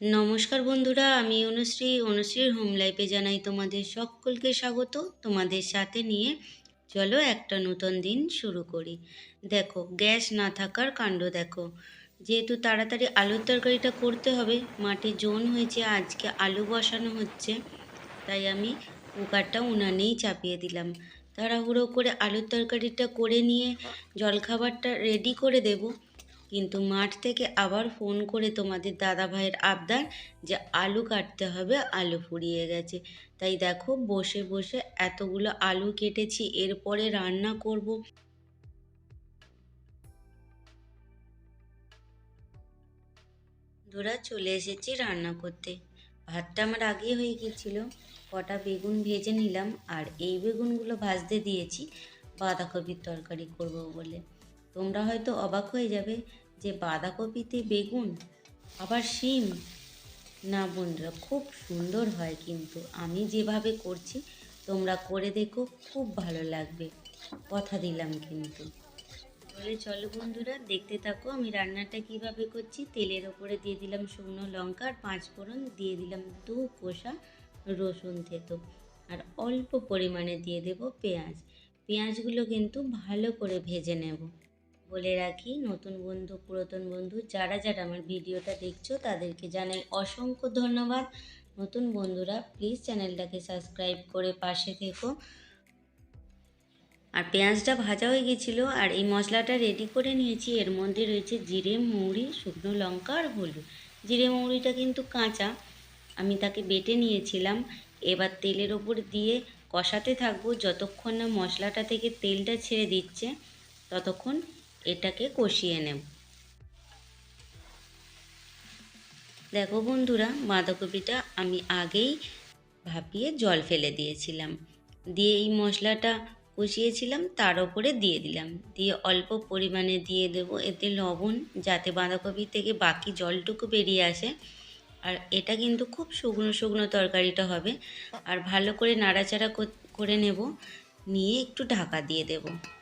নমস্কার বন্ধুরা, আমি অনুশ্রী। অনুশ্রীর হোম লাইফে জানাই তোমাদের সকলকে স্বাগত। তোমাদের সাথে নিয়ে চলো একটা নতুন দিন শুরু করি। দেখো, গ্যাস না থাকার কাণ্ড দেখো। যেহেতু তাড়াতাড়ি আলুর তরকারিটা করতে হবে, মাঠে জোন হয়েছে, আজকে আলু বসানো হচ্ছে। তাই আমি কুকারটা উনানেই চাপিয়ে দিলাম। তাড়াহুড়ো করে আলুর তরকারিটা করে নিয়ে জলখাবারটা রেডি করে দেবো। কিন্তু মাঠ থেকে আবার ফোন করে তোমাদের দাদা ভাইয়ের আবদার যে আলু কাটতে হবে, আলু ফুরিয়ে গেছে। তাই দেখো, বসে বসে এতগুলো আলু কেটেছি, এরপরে রান্না করব। ধরা চলে এসেছি রান্না করতে। ভাতটা আমার আগে হয়ে গিয়েছিল কটা বেগুন ভেজে নিলাম, আর এই বেগুনগুলো ভাজতে দিয়েছি। বাঁধাকপির তরকারি করব বলে। তোমরা হয়তো অবাক হয়ে যাবে যে বাঁধাকপিতে বেগুন, আবার শিম। না বন্ধুরা, খুব সুন্দর হয় কিন্তু। আমি যেভাবে করছি, তোমরা করে দেখো, খুব ভালো লাগবে। কথা দিলাম কিন্তু। বলে চলো বন্ধুরা, দেখতে থাকো আমি রান্নাটা কীভাবে করছি। তেলের ওপরে দিয়ে দিলাম শুকনো লঙ্কা আর পাঁচ ফোড়ন। দিয়ে দিলাম দু কোষা রসুন থেতো। আর অল্প পরিমাণে দিয়ে দেব পেঁয়াজ। পেঁয়াজগুলো কিন্তু ভালো করে ভেজে নেব। বলে রাখি, নতুন বন্ধু, পুরাতন বন্ধু, যারা যারা আমার ভিডিওটা দেখছ তাদেরকে জানাই অসংখ্য ধন্যবাদ। নতুন বন্ধুরা প্লিজ চ্যানেলটাকে সাবস্ক্রাইব করে পাশে থেকো। আর পেঁয়াজটা ভাজা হয়ে গেছিল, আর এই মশলাটা রেডি করে নিয়েছি। এর মধ্যে রয়েছে জিরে মৌরি শুকনো লঙ্কা আর হলুদ। জিরে মৌরিটা কিন্তু কাঁচা, আমি তাকে বেটে নিয়েছিলাম। এবার তেলের ওপর দিয়ে কষাতে থাকব। যতক্ষণ না মশলাটা থেকে তেলটা ছেড়ে দিচ্ছে, ততক্ষণ এটাকে কষিয়ে নেব। দেখো বন্ধুরা, বাঁধাকপিটা আমি আগেই ভাপিয়ে জল ফেলে দিয়েছিলাম। দিয়ে এই মশলাটা কষিয়েছিলাম, তার ওপরে দিয়ে দিলাম। দিয়ে অল্প পরিমাণে দিয়ে দেব এতে লবণ, যাতে বাঁধাকপি থেকে বাকি জলটুকু বেরিয়ে আসে। আর এটা কিন্তু খুব শুকনো শুকনো তরকারিটা হবে। আর ভালো করে নাড়াচাড়া করে নেব। নিয়ে একটু ঢাকা দিয়ে দেবো।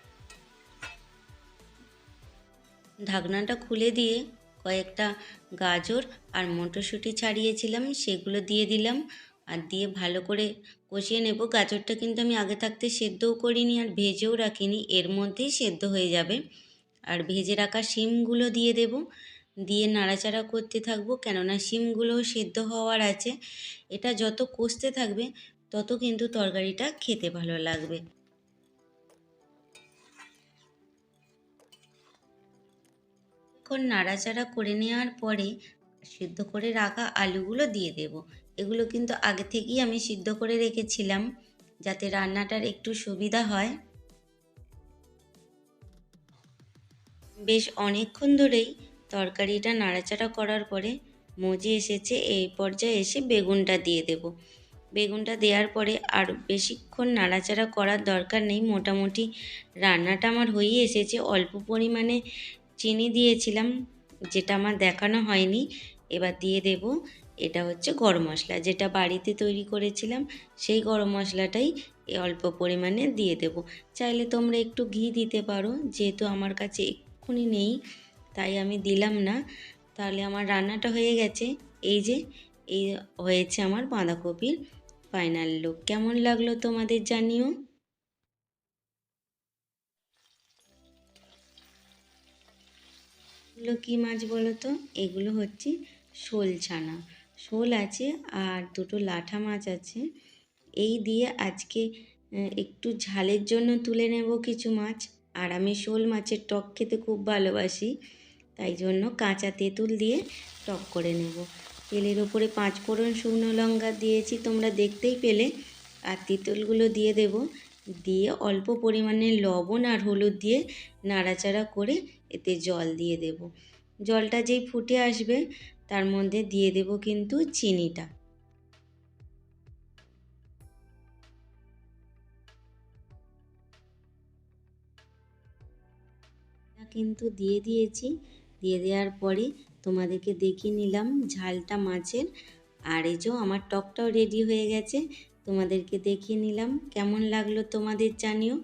ঢাকনাটা খুলে দিয়ে কয়েকটা গাজর আর মটরশুঁটি ছাড়িয়েছিলাম, সেগুলো দিয়ে দিলাম আর দিয়ে ভালো করে কষিয়ে নেব। গাজরটা কিন্তু আমি আগে থাকতে সেদ্ধও করিনি আর ভেজেও রাখিনি, এর মধ্যেই সেদ্ধ হয়ে যাবে। আর ভেজে রাখা শিমগুলো দিয়ে দেব, দিয়ে নাড়াচাড়া করতে থাকব, কেননা শিমগুলোও সেদ্ধ হওয়ার আছে। এটা যত কষতে থাকবে, তত কিন্তু তরকারিটা খেতে ভালো লাগবে। কিছুক্ষণ নাড়াচাড়া করে নেওয়ার পরে সিদ্ধ করে রাখা আলুগুলো দিয়ে দেব। এগুলো কিন্তু আগে থেকেই আমি সিদ্ধ করে রেখেছিলাম যাতে রান্নাটার একটু সুবিধা হয়। বেশ অনেকক্ষণ ধরেই তরকারিটা নাড়াচাড়া করার পরে মজে এসেছে, এই পর্যায়ে এসে বেগুনটা দিয়ে দেব। বেগুনটা দেওয়ার পরে আর বেশিক্ষণ নাড়াচাড়া করার দরকার নেই। মোটামুটি রান্নাটা আমার হয়েই এসেছে। অল্প পরিমাণে চিনি দিয়েছিলাম, যেটা আমার দেখানো হয়নি, এবার দিয়ে দেব। এটা হচ্ছে গরম মশলা, যেটা বাড়িতে তৈরি করেছিলাম, সেই গরম মশলাটাই অল্প পরিমাণে দিয়ে দেব। চাইলে তোমরা একটু ঘি দিতে পারো, যেহেতু আমার কাছে এক্ষুনি নেই, তাই আমি দিলাম না। তাহলে আমার রান্নাটা হয়ে গেছে। এই যে, এই হয়েছে আমার বাঁধাকপির ফাইনাল লুক কেমন লাগল তোমাদের জানিও? এগুলো কী মাছ বলো তো? এগুলো হচ্ছে শোল ছানা। শোল আছে আর দুটো লাঠা মাছ আছে। এই দিয়ে আজকে একটু ঝালের জন্য তুলে নেব কিছু মাছ। আর আমি শোল মাছের টক খেতে খুব ভালোবাসি। তাই জন্য কাঁচা তেঁতুল দিয়ে টক করে নেব। তেলের ওপরে পাঁচ ফোড়ন শুকনো লঙ্কা দিয়েছি, তোমরা দেখতেই পেলে। আর তেঁতুলগুলো দিয়ে দেব। দিয়ে অল্প পরিমাণে লবণ আর হলুদ দিয়ে নাড়াচাড়া করে এতে জল দিয়ে দেব। জলটা যেই ফুটে আসবে, তার মধ্যে দিয়ে দেব কিন্তু চিনিটা। কিন্তু দিয়ে দিয়েছি। দিয়ে দেওয়ার পরে তোমাদেরকে দেখিয়ে নিলাম ঝালটা মাছের। আর এই যে আমার টকটাও রেডি হয়ে গেছে। তোমাদেরকে দেখিয়ে নিলাম। কেমন লাগল তোমাদের জানিও।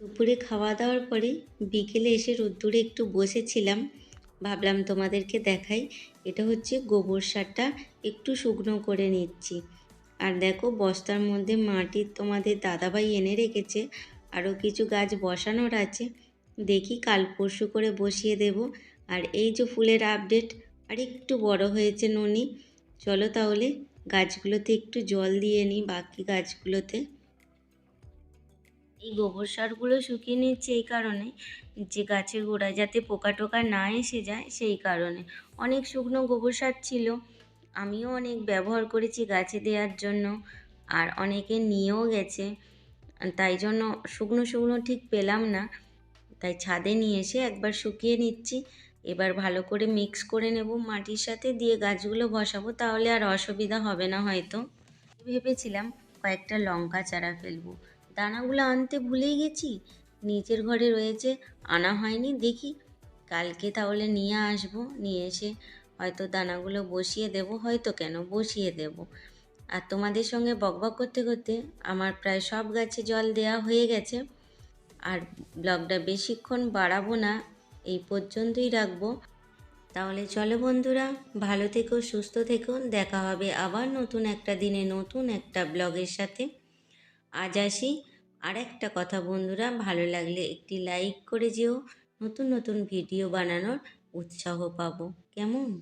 দুপুরে খাওয়া দাওয়ার পরে বিকেলে এসে রোদ্দুরে একটু বসেছিলাম। ভাবলাম তোমাদেরকে দেখাই। এটা হচ্ছে গোবর সারটা। একটু শুকনো করে নিচ্ছি। আর দেখো, বস্তার মধ্যে মাটি তোমাদের দাদাভাই এনে রেখেছে। আরও কিছু গাছ বসানোর আছে। দেখি কাল পরশু করে বসিয়ে দেব। আর এই যে ফুলের আপডেট আর একটু বড় হয়েছে ননি। চলো তাহলে গাছগুলোতে একটু জল দিয়ে নিই বাকি গাছগুলোতে। এই গোবর সারগুলো শুকিয়ে নিচ্ছে এই কারণে। যে গাছের গোড়ায় যাতে পোকা টোকা না এসে যায় সেই কারণে। অনেক শুকনো গোবর সার ছিল। আমিও অনেক ব্যবহার করেছি গাছে দেওয়ার জন্য। আর অনেকে নিয়েও গেছে। তাই জন্য শুকনো শুকনো ঠিক পেলাম না। তাই ছাদে নিয়ে এসে একবার শুকিয়ে নিচ্ছি। এবার ভালো করে মিক্স করে নেব মাটির সাথে, দিয়ে গাছগুলো বসাবো, তাহলে আর অসুবিধা হবে না হয়তো। ভেবেছিলাম কয়েকটা লঙ্কা চারা ফেলব। দানাগুলো আনতে ভুলেই গেছি। নিচের ঘরে রয়েছে, আনা হয়নি, দেখি। কালকে তাহলে নিয়ে আসব, নিয়ে এসে হয়তো দানাগুলো বসিয়ে দেব, হয়তো কেন বসিয়ে দেব। আর তোমাদের সঙ্গে বকবক করতে করতে আমার প্রায় সব গাছে জল দেওয়া হয়ে গেছে। আর ব্লগটা বেশিক্ষণ বাড়াবো না। এই পর্যন্তই রাখব। তাহলে চলো বন্ধুরা, ভালো থেকো, সুস্থ থেকো। দেখা হবে আবার নতুন একটা দিনে, নতুন একটা ব্লগের সাথে। আজ আসি। আর একটা কথা বন্ধুরা, ভালো লাগলে একটি লাইক করে যেও। নতুন নতুন ভিডিও বানানোর উৎসাহ পাবো। কেমন?